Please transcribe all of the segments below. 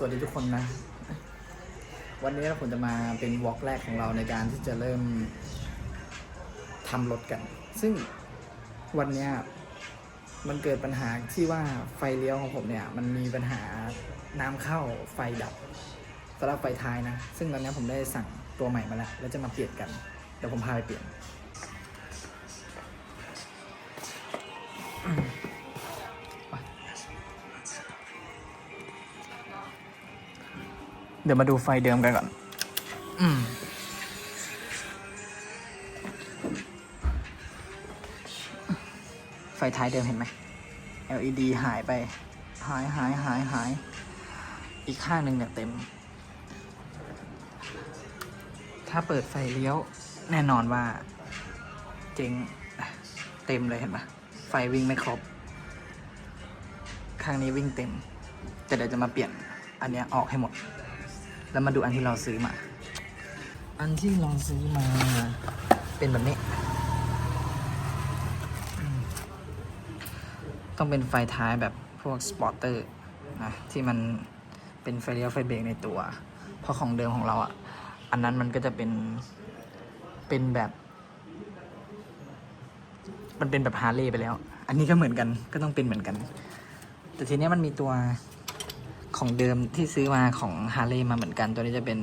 สวัสดีทุกคนนะ วันนี้ผมจะมาเป็นวอล์กแรกของเราในการที่จะเริ่มทำรถกัน ซึ่งวันนี้มันเกิดปัญหาที่ว่าไฟเลี้ยวของผมเนี่ย มันมีปัญหาน้ำเข้าไฟดับสำหรับไฟท้ายนะ ซึ่งตอนนี้ผมได้สั่งตัวใหม่มาแล้ว แล้วจะมาเปลี่ยนกัน เดี๋ยวผมพาไปเปลี่ยน เดี๋ยวมาดูไฟเดิมกันก่อน อืมไฟท้ายเดิมเห็นไหม LED หายไป หายหายหายหาย อีกข้างหนึ่งเนี่ยเต็ม ถ้าเปิดไฟเลี้ยวแน่นอนว่า เจ๊งเต็มเลยเห็นปะไฟวิ่งไม่ครบ ข้างนี้วิ่งเต็ม แต่เดี๋ยวจะมาเปลี่ยนอันเนี้ยออกให้หมด แล้วมาดูอันที่เราซื้อมา อันที่เราซื้อมา เป็นแบบนี้อืมต้องเป็นไฟท้ายแบบพวกสปอร์เตอร์นะที่มันเป็นไฟเลี้ยวไฟเบรกในตัว เพราะของเดิมของเราอะ อันนั้นมันก็จะเป็น เป็นแบบ มันเป็นแบบฮาร์เลย์ไปแล้ว อันนี้ก็เหมือนกัน ก็ต้องเป็นเหมือนกัน แต่ทีเนี้ยมันมีตัว ของเดิมที่ซื้อมาของฮาร์เลย์มาเหมือนกัน ตัวนี้จะเป็น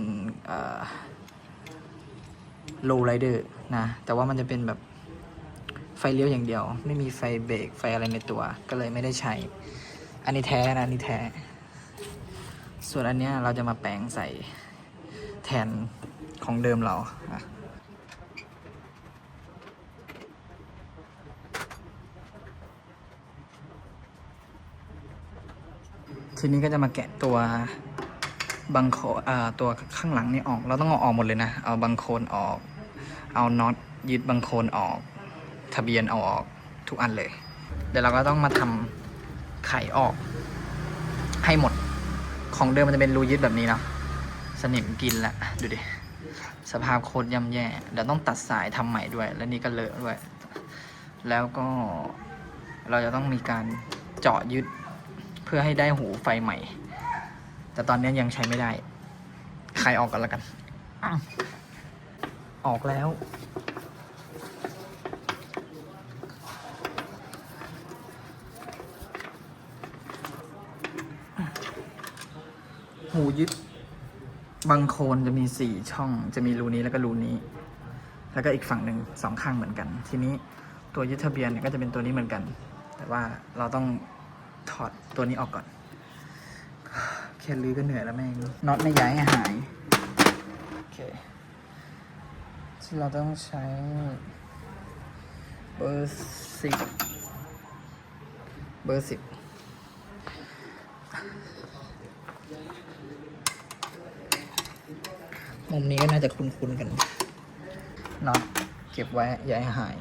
โลไรเดอร์นะ แต่ว่ามันจะเป็นแบบไฟเลี้ยวอย่างเดียว ไม่มีไฟเบรกไฟอะไรในตัว ก็เลยไม่ได้ใช้ อันนี้แท้นะอันนี้แท้ ส่วนอันเนี้ยเราจะมาแปลงใส่แทนของเดิมเราอะ ทีนี้ก็จะมาแกะตัวบังโคอ่าตัวข้างหลังนี่ออก เราต้องเอาออกหมดเลยนะ เอาบังโคนออก เอาน็อตยึดบังโคนออก ทะเบียนเอาออกทุกอันเลย เดี๋ยวเราก็ต้องมาทำไขออก ให้หมด ของเดิมมันจะเป็นรูยึดแบบนี้เนาะ สนิมกินละ ดูดิ สภาพโคตรย่ำแย่ เดี๋ยวต้องตัดสายทำใหม่ด้วย และนี่ก็เลอะด้วย แล้วก็เราจะต้องมีการเจาะยึด เพื่อให้ได้หูไฟใหม่ แต่ตอนนี้ยังใช้ไม่ได้คลายออกกันแล้วกันอะออกแล้ว หูยึดบางโคนจะมีสี่ช่องจะมีรูนี้แล้วก็รูนี้ แล้วก็อีกฝั่งหนึ่งสองข้างเหมือนกัน ทีนี้ตัวยึดทะเบียนเนี่ยก็จะเป็นตัวนี้เหมือนกัน แต่ว่าเราต้อง ถอดตัวนี้ออกก่อนแค่ลื้อก็เหนื่อยแล้วแม่งน็อตไม่ย้ายหาย โอเคที่เราต้องใช้เบอร์สิบเบอร์สิบมุมนี้ก็น่าจะคุ้นๆกันน็อตเก็บไว้อย่าให้หาย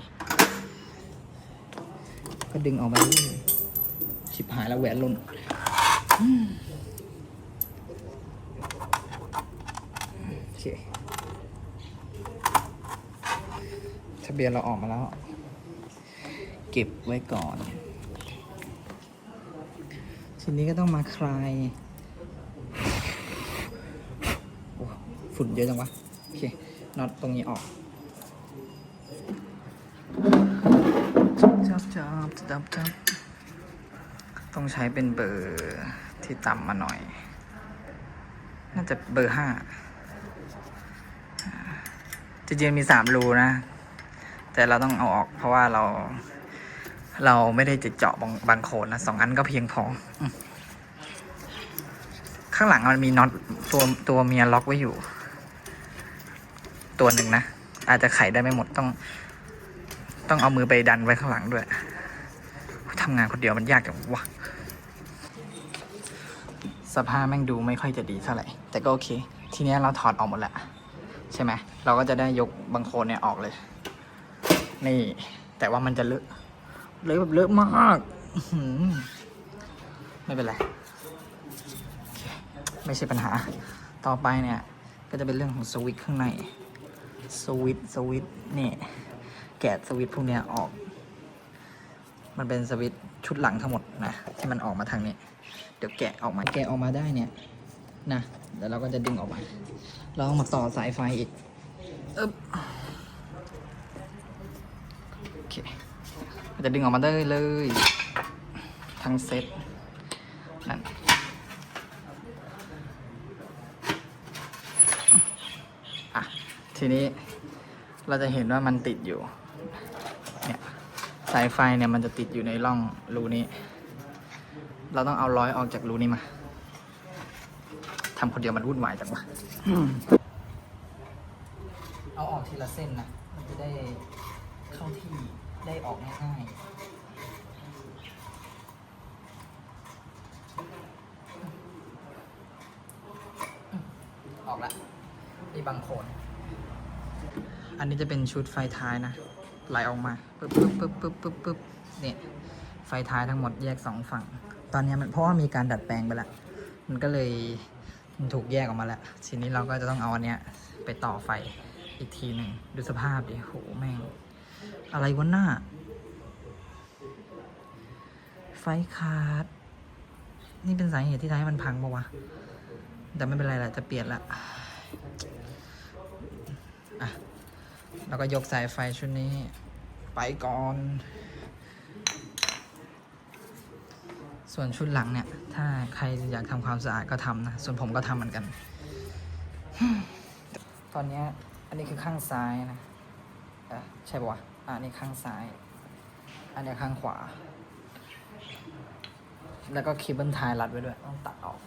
ก็ดึงออกมาดิ ชิบหายแล้วแหวนล่นอืมโอเคทะเบียนเราออกมาแล้ว เก็บไว้ก่อน ทีนี้ก็ต้องมาคลายฝุ่นเยอะจังวะ โอเคน็อตตรงนี้ออกจับจับจับจับ ต้องใช้เป็นเบอร์ที่ต่ำมาหน่อย น่าจะเบอร์ห้าจริงๆมีสามรูนะ แต่เราต้องเอาออกเพราะว่าเรา เราไม่ได้จะเจาะบางบางโคนนะสองอันก็เพียงพอ ข้างหลังมันมีน็อตตัวตัวเมียล็อกไว้อยู่ ตัวหนึ่งนะ อาจจะไขได้ไม่หมดต้อง ต้องเอามือไปดันไว้ข้างหลังด้วยทำงานคนเดียวมันยากจังวะ สภาพแม่งดูไม่ค่อยจะดีเท่าไหร่ แต่ก็โอเค ทีนี้เราถอดออกหมดแล้วใช่ไหมเราก็จะได้ยกบางโคนเนี่ยออกเลย นี่ แต่ว่ามันจะเลอะเลอะแบบเลอะมากไม่เป็นไรไม่ใช่ปัญหา ต่อไปเนี่ย ก็จะเป็นเรื่องของสวิตช์ข้างใน สวิตช์สวิตช์นี่ แกะสวิตช์พวกเนี้ยออก มันเป็นสวิต ชุดหลังทั้งหมดนะที่มันออกมาทางนี้เดี๋ยวแกะออกมาแกะออกมาได้เนี่ยนะเดี๋ยวเราก็จะดึงออกมาเราต้องมาต่อสายไฟอีกอึ๊บโอเคจะดึงออกมาได้เลยทั้งเซ็ตนั่นอะทีนี้เราจะเห็นว่ามันติดอยู่ สายไฟเนี่ยมันจะติดอยู่ในร่องรูนี้ เราต้องเอาร้อยออกจากรูนี้มาทำคนเดียวมันวุ่นวายจังวะเอาออกทีละเส้นนะ มันจะได้เข้าที่ได้ออกง่ายๆออกละนี่บางโคนอันนี้จะเป็นชุดไฟท้ายนะ ไหลออกมาปึ๊บปึ๊บปึ๊บปึ๊บปึ๊บปึ๊บเนี่ยไฟท้ายทั้งหมดแยกสองฝั่ง ตอนนี้มันเพราะว่ามีการดัดแปลงไปล้วมันก็เลยมันถูกแยกออกมาแล้วทีนี้เราก็จะต้องเอาอันเนี้ยไปต่อไฟอีกทีหนึ่งดูสภาพดิโหแม่ง อะไรวะหน้า ไฟขาด นี่เป็นสาเหตุที่ทำให้มันพังปะวะ แต่ไม่เป็นไรแหละจะเปลี่ยนละอะ แล้วก็ยกสายไฟชุดนี้ ไปก่อน ส่วนชุดหลังเนี่ย ถ้าใครอยากทำความสะอาดก็ทำนะ ส่วนผมก็ทำเหมือนกัน ตอนนี้อันนี้คือข้างซ้ายนะใช่ปะวะอะอันนี้ข้างซ้าย อันนี้ข้างขวา แล้วก็เคเบิลไทยรัดไว้ด้วย ต้องตัดออก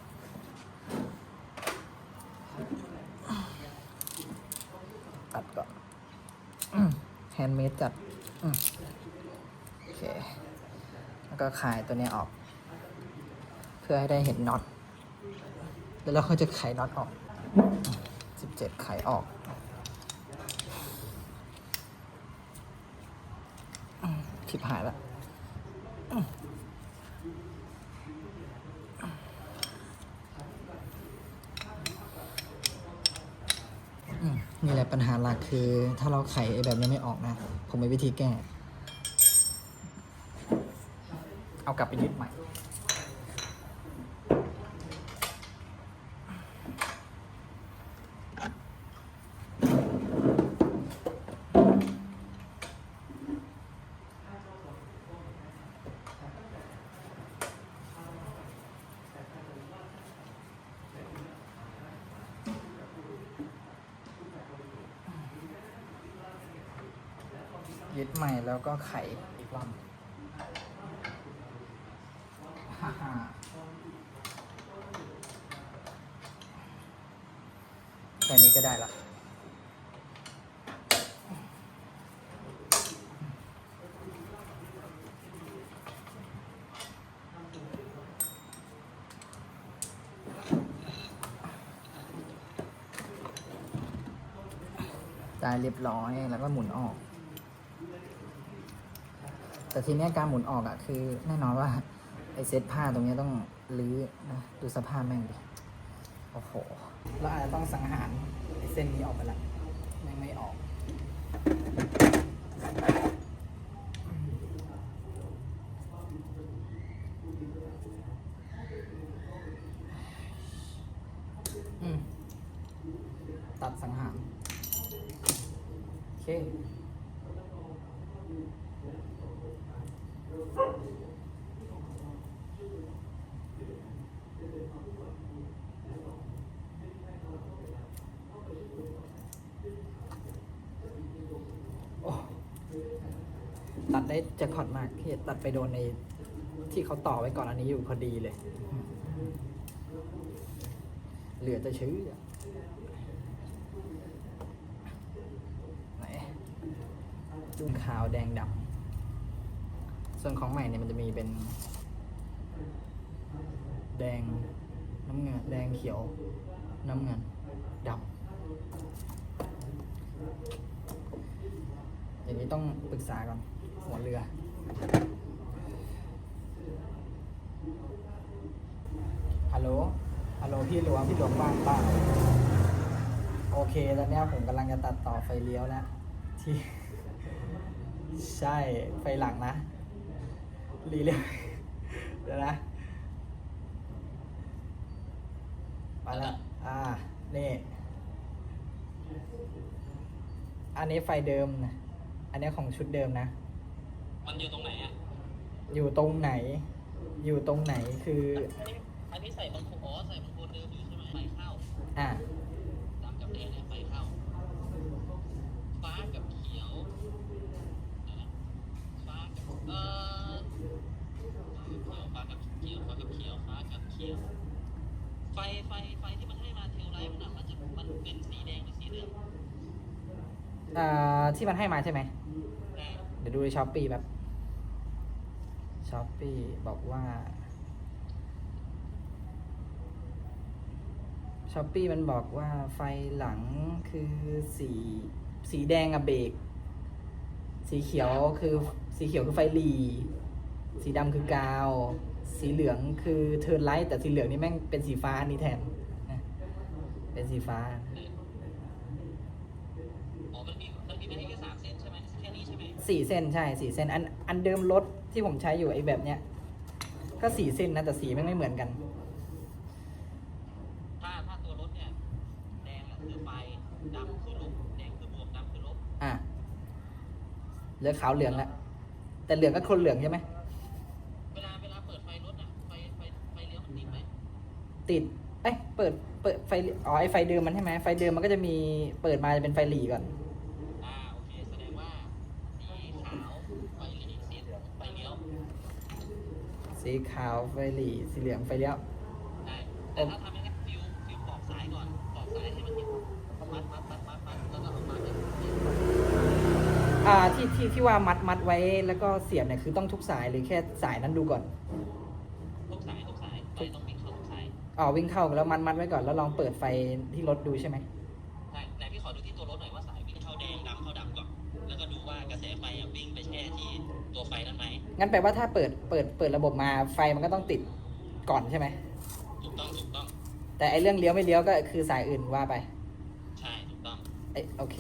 ตัดก่อน แฮนด์เมดจัดโอเค แล้วก็คลายตัวเนี้ยออก เพื่อให้ได้เห็นน็อต แล้วเราก็จะไขน็อตออก 17 ไขออกอืมชิบหายแล้วอืมอืมนี่แหละปัญหาหลักคือ ถ้าเราไขไอ้แบบนี้ไม่ออกนะ ผมมีวิธีแก้ เอากลับไปยึดใหม่ แล้วก็ไขอีกรอบแค่นี้ก็ได้ละได้เรียบร้อยแล้วก็หมุนออก แต่ทีนี้การหมุนออกอะคือแน่นอนว่าไอเซตผ้าตรงนี้ต้องรื้อนะดูสภาพแม่งดิ โอ้โห เราอาจจะต้องสังหารเส้นนี้ออกไปละแม่งไม่ออก อืม ตัดสังหาร โอเค โอ้ตัด ได้แจะขอดมากที่ตัดไปโดนในที่เขาต่อไว้ก่อนอันนี้อยู่พอดีเลย เหลือจะชื้อไหนดูขาวแดงดำส่วนของใหม่เนี่ยมันจะมีเป็น แดงน้ำเงินแดงเขียว น้ำเงินดำอย่างนี้ต้องปรึกษาก่อน หัวเรือ ฮัลโหล ฮัลโหลพี่หลวงพี่หลวงว่างเปล่าโอเคตอนเนี้ยผมกำลังจะตัดต่อไฟเลี้ยวแล้วที่ใช่ไฟหลังนะรีเร็วเดี๋ยวนะมาแล้วอ่านี่อันนี้ไฟเดิมนะอันนี้ของชุดเดิมนะ มันอยู่ตรงไหนอะอยู่ตรงไหน อยู่ตรงไหนคือ อันนี้ใส่บางโคอ๋อใส่บาง อ่าดำกับแดงเนี่ยไฟเข้า ฟ้ากับเขียวนะฟ้ากับเอ่อฟ้ากับเขียวฟ้ากับเขียวฟ้ากับเขียว ไฟไฟไฟที่มันให้มาเทลไลท์มันอะมันจะมันเป็นสีแดงหรือสีเหลืองอ่าที่มันให้มาใช่ไหม แดง เดี๋ยวดูในช้อปปี้แบบช้อปปี้บอกว่า ช้อปปี้มันบอกว่าไฟหลังคือสีสีแดงอะเบรกสีเขียวคือสีเขียวคือไฟหลีสีดำคือกาว สีเหลืองคือเทิร์นไลท์แต่สีเหลืองนี่แม่งเป็นสีฟ้านี่แทนนะเป็นสีฟ้าอ๋อมันมีมันมีไม่ให้แค่สามเส้นใช่ไหมแค่นี้ใช่ไหมสี่เส้นใช่สี่เส้นอันอันเดิมรถที่ผมใช้อยู่ไอ้แบบเนี้ยก็สี่เส้นนะแต่สีแม่งไม่เหมือนกัน ถ้าถ้าตัวรถเนี่ย แดงอะคือไฟดำคือลบแดงคือบวกดำคือลบ อะ เหลือขาวเหลืองแล้วแต่เหลืองก็คนเหลืองใช่ไหมเวลาเวลาเปิดไฟรถอะไฟไฟไฟเลี้ยวมันติดไหมติดเอ้ยเปิดเปิดไฟอ๋อไอไฟเดิมมันใช่ไหมไฟเดิมมันก็จะมีเปิดมาจะเป็นไฟหลีก่อนอ่าโอเคแสดงว่าสีขาวไฟเหลืองสีเหลืองไฟเลี้ยวสีขาวไฟหลีสีเหลืองไฟเลี้ยวใช่แต่ถ้าทำอย่างนั้นฟิวฟิวปอกสายก่อนปอกสายให้มันติดมัดมัดมัดมัดมัดแล้วก็เอามาเนี่ย อ่าที่ที่ที่ว่ามัดมัดไว้แล้วก็เสียบเนี่ยคือต้องทุกสายหรือแค่สายนั้นดูก่อน ทุกสายทุกสายไฟต้องวิ่งเข้าทุกสายอ๋อวิ่งเข้าแล้วมัดมัดไว้ก่อนแล้วลองเปิดไฟที่รถดูใช่ไหมใช่ไหนพี่ขอดูที่ตัวรถหน่อยว่าสายวิ่งเข้าแดงดำเข้าดำก่อนแล้วก็ดูว่ากระแสไฟอะวิ่งไปแช่ที่ตัวไฟนั้นไหมงั้นแปลว่าถ้าเปิดเปิดเปิดระบบมาไฟมันก็ต้องติดก่อนใช่ไหมถูกต้องถูกต้อง แต่ไอเรื่องเลี้ยวไม่เลี้ยวก็คือสายอื่นว่าไป ใช่ถูกต้องไอยโอเค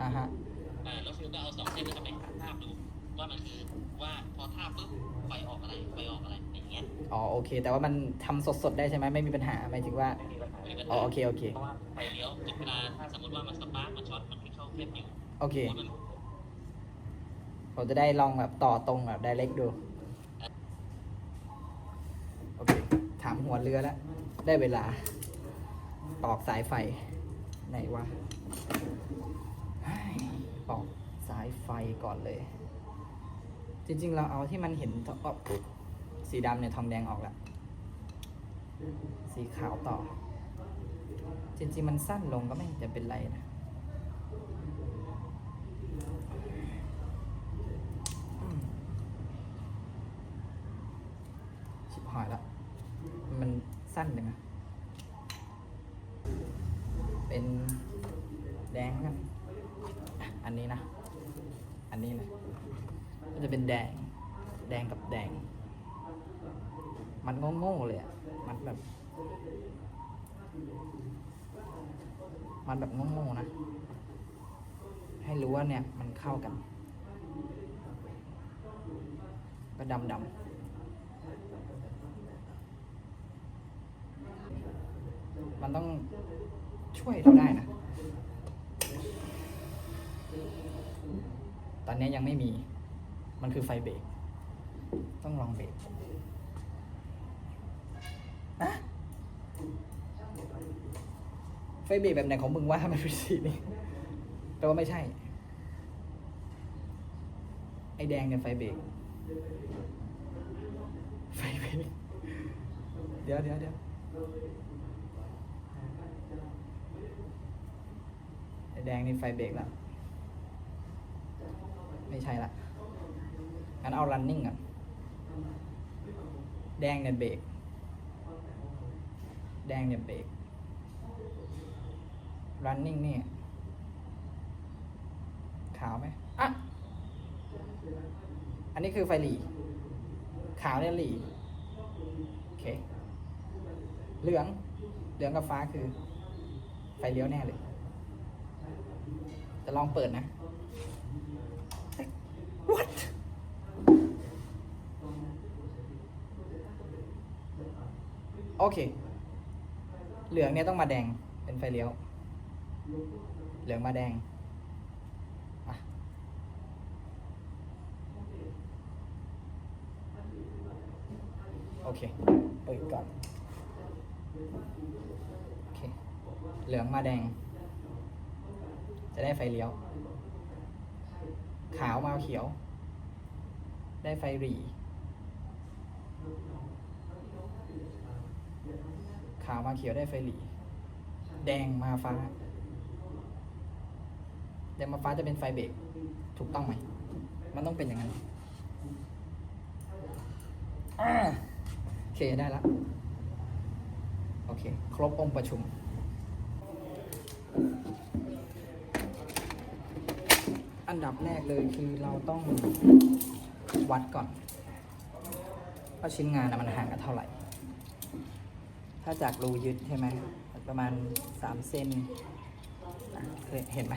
อ่าฮะอ่าแล้วฟิวก็เอาสองเส้นนี้ไปหาทาบดูว่ามันคือว่าพอทาบปุ๊บไฟออกอะไรไฟออกอะไรอย่างเงี้ยอ๋อโอเค แต่ว่ามันทำสดๆได้ใช่ไหมไม่มีปัญหาหมายถึงว่าไม่มีปัญหาไม่มีปัญอ๋อหาโอเคโอเคเพราะว่าไฟเลี้ยวถึงเวลาถ้าสมมติว่ามันสปาร์กมันช็อตมันไม่เข้าแคบอยู่โอเคโอ้ยมันผมจะได้ลองแบบต่อตรงแบบไดเรกดูโอเคถามหัวเรือแล้ว ได้เวลา ตอกสายไฟ ไหนวะ เฮ้ยตอกสายไฟก่อนเลย จริงๆ เราเอาที่มันเห็นออกสีดำเนี่ยทองแดงออกแล้ว สีขาวต่อ จริงๆ มันสั้นลงก็ไม่จะเป็นไรนะชิบหายแล้ว มันสั้นเลยนะเป็นแดงกันอะอันนี้นะ อันนี้นะก็จะ เป็นแดง แดงกับแดง มันโง่ๆเลยอะ มันแบบ มันแบบโง่ๆนะ ให้รู้ว่าเนี่ยมันเข้ากัน ก็ดำดำๆมันต้องช่วยเราได้นะ ตอนนี้ยังไม่มี มันคือไฟเบรกต้องลองเบรกอะไฟเบรกแบบไหนของมึงว่ามันเป็นสีนี้แปลว่าไม่ใช่ ไอแดงเนี่ยไฟเบรกไฟเบรกเดี๋ยวเดี๋ยวเดี๋ยวไอแดงนี่ไฟเบรกแล้วไม่ใช่ละ งั้นเอา running ก่อนแดงเนี่ยเบรก แดงเนี่ยเบรก running นี่ ขาวไหมอะ อันนี้คือไฟหลี ขาวเนี่ยหลี โอเค เหลือง เหลืองกับฟ้าคือ ไฟเลี้ยวแน่เลย จะลองเปิดนะ โอเค เหลืองเนี่ยต้องมาแดง เป็นไฟเลี้ยว เหลืองมาแดงอโอเค เปิดก่อน โอเค เหลืองมาแดง จะได้ไฟเลี้ยว ขาวมาเขียว ได้ไฟหรี่ ขาวมาเขียวได้ไฟหลี แดงมาฟ้า แดงมาฟ้าจะเป็นไฟเบรกถูกต้องไหม มันต้องเป็นอย่างนั้นอ่าโอเคได้แล้วโอเค ครบองค์ประชุมอันดับแรกเลยคือเราต้องวัดก่อนว่าชิ้นงานอะมันห่างกันเท่าไหร่ ถ้าจากรูยึดใช่ไหมประมาณสามเซนเคยเห็นไหม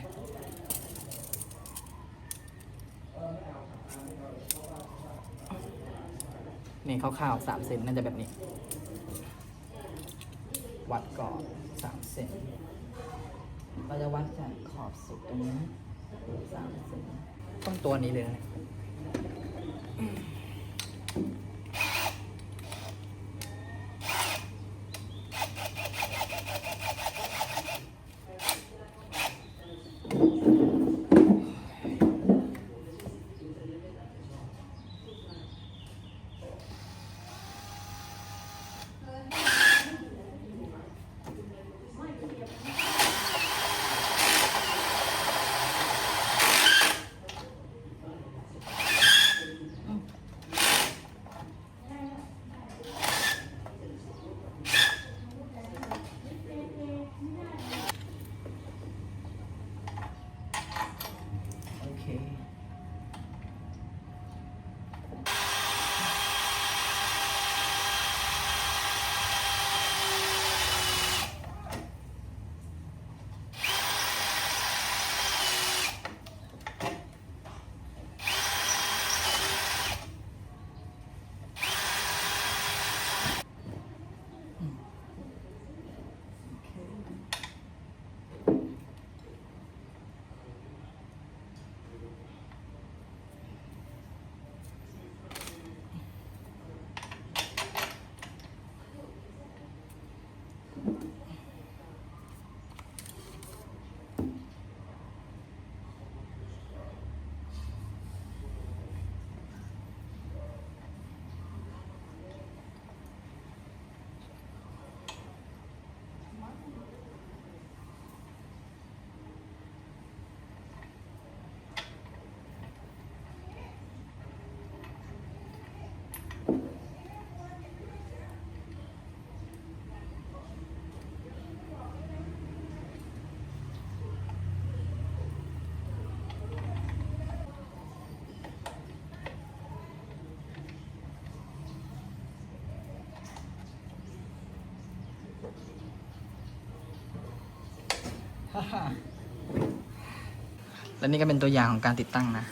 นี่คร่าวๆสามเซนน่าจะแบบนี้ วัดก่อนสามเซนเราจะวัดจากขอบสุดตรงนี้สามเซนต้องตัวนี้เลยนะ และนี่ก็เป็นตัวอย่างของการติดตั้งนะ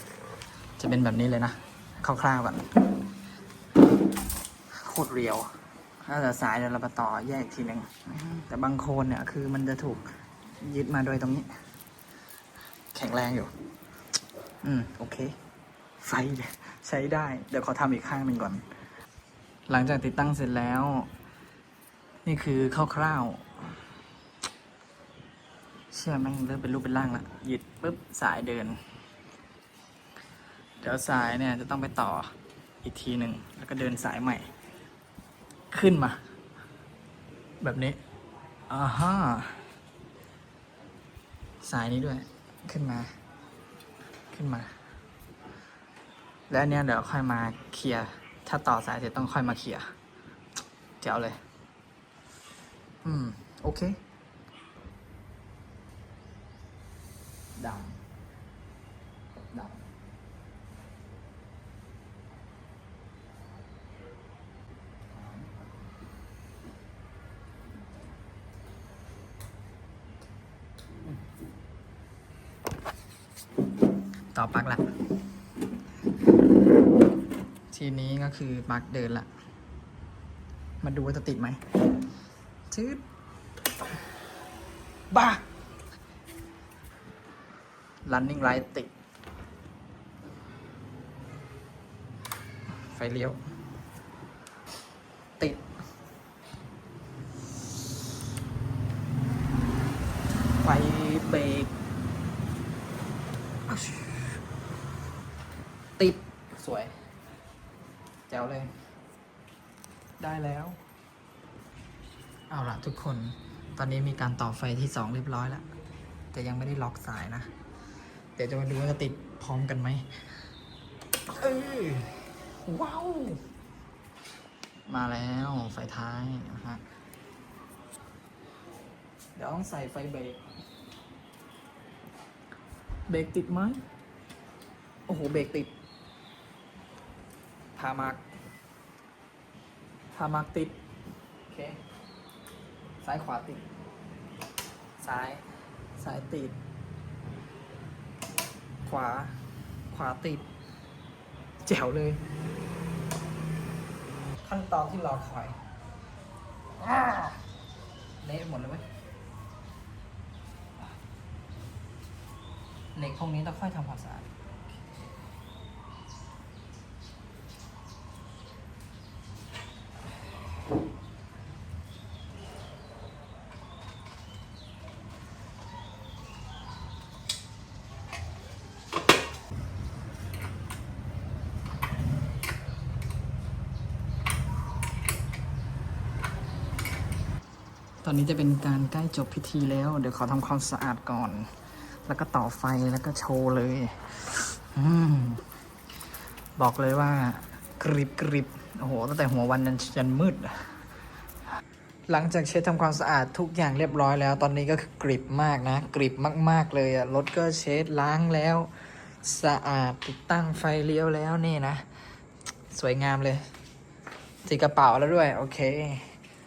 จะเป็นแบบนี้เลยนะคร่าวๆก่อนโคตรเรียว ถ้าจะสายเดี๋ยวเราไปต่อแยกทีหนึ่งแต่บางโคนเนี่ยคือมันจะถูกยึดมาโดยตรงนี้ แข็งแรงอยู่ อืม โอเค ไฟใช้ได้ เดี๋ยวขอทำอีกข้างหนึ่งก่อน หลังจากติดตั้งเสร็จแล้ว นี่คือคร่าวๆ เชื่อแม่งเริ่มเป็นรูปเป็นร่างละหยิดปุ๊บสายเดิน เดี๋ยวสายเนี่ยจะต้องไปต่ออีกทีหนึ่งแล้วก็เดินสายใหม่ ขึ้นมา แบบนี้อ่าฮะสายนี้ด้วย ขึ้นมา ขึ้นมา แล้วเนี้ยเดี๋ยวค่อยมาเคลียร์ถ้าต่อสายเสร็จต้องค่อยมาเคลียร์เจ๋วเลย อืม โอเค ดำ ดำ ต่อปลั๊กละ ทีนี้ก็คือปักเดินละ มาดูว่าจะติดไหมชืดบ้า running light ติด ไฟเลี้ยว ติด ไฟเบรกอ้าวติด สวย แจ๋วเลย ได้แล้ว เอาละทุกคน ตอนนี้ มีการต่อไฟที่สองเรียบร้อยแล้ว แต่ยังไม่ได้ล็อกสายนะ เดี๋ยวจะมาดูว่าจะติดพร้อมกันไหมเออว้าว มาแล้วไฟท้ายนะฮะเดี๋ยวต้องใส่ไฟเบรกเบรกติดไหมโอ้โหเบรกติดพามาร์กพามาร์กติด โอเค ซ้ายขวาติด ซ้าย ซ้ายติด ขวา ขวาติด แจ๋วเลย ขั้นตอนที่รอคอยเละหมดเลยเว้ยเหล็กพวกนี้ต้องค่อยทำความสะอาด อนนี้จะเป็นการใกล้จบพิธีแล้ว เดี๋ยวขอทำความสะอาดก่อน แล้วก็ต่อไฟแล้วก็โชว์เลยอบอกเลยว่ากริบกริบโอ้โห ตั้งแต่หัววันยันยันมืด หลังจากเช็ดทำความสะอาดทุกอย่างเรียบร้อยแล้ว ตอนนี้ก็คือกริบมากนะ กริบมาก ๆ เลยอะรถก็เช็ดล้างแล้ว สะอาดติดตั้งไฟเลี้ยวแล้วนี่นะ สวยงามเลยสีกระเป๋าแล้วด้วย โอเค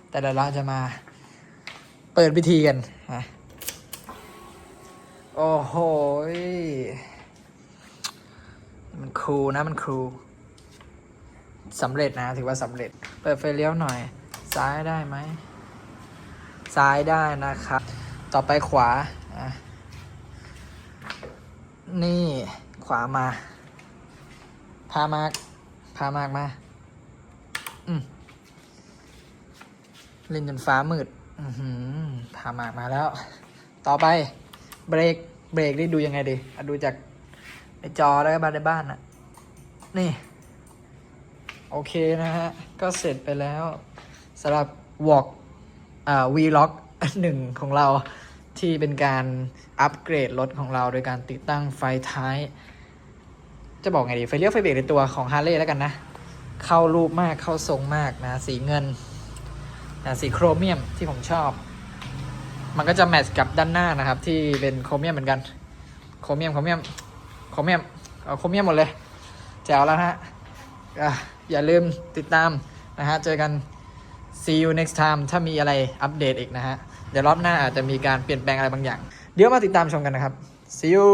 แต่เดี๋ยวเราจะมา เปิดพิธีกันนะโอ้โห มันครูนะมันครูสำเร็จนะ ถือว่าสำเร็จ เปิดไฟเลี้ยวหน่อย ซ้ายได้ไหม ซ้ายได้นะครับ ต่อไปขวาอะนี่ขวามา พามาก พามากมาอืมเล่นจนฟ้ามืด อือหือพามากมาแล้ว ต่อไปเบรกเบรกนี่ดูยังไงดีดูจากในจอแล้วก็บ้านในบ้านอะนี่ โอเคนะฮะ ก็เสร็จไปแล้วสำหรับวอล์กอ่าวีล็อกหนึ่งของเราที่เป็นการอัปเกรดรถของเราโดยการติดตั้งไฟท้าย จะบอกไงดี ไฟเลี้ยวไฟเบรกในตัวของฮาร์เลย์แล้วกันนะ เข้ารูปมากเข้าทรงมากนะ สีเงิน สีโครเมียมที่ผมชอบ มันก็จะแมทช์กับด้านหน้านะครับ ที่เป็นโครเมียมเหมือนกัน โครเมียมโครเมียมโครเมียมเอาโครเมียมหมดเลยแจ๋วแล้วฮะอะอย่าลืมติดตามนะฮะ เจอกัน see you next time ถ้ามีอะไรอัปเดตอีกนะฮะ เดี๋ยวรอบหน้าอาจจะมีการเปลี่ยนแปลงอะไรบางอย่าง เดี๋ยวมาติดตามชมกันนะครับ see you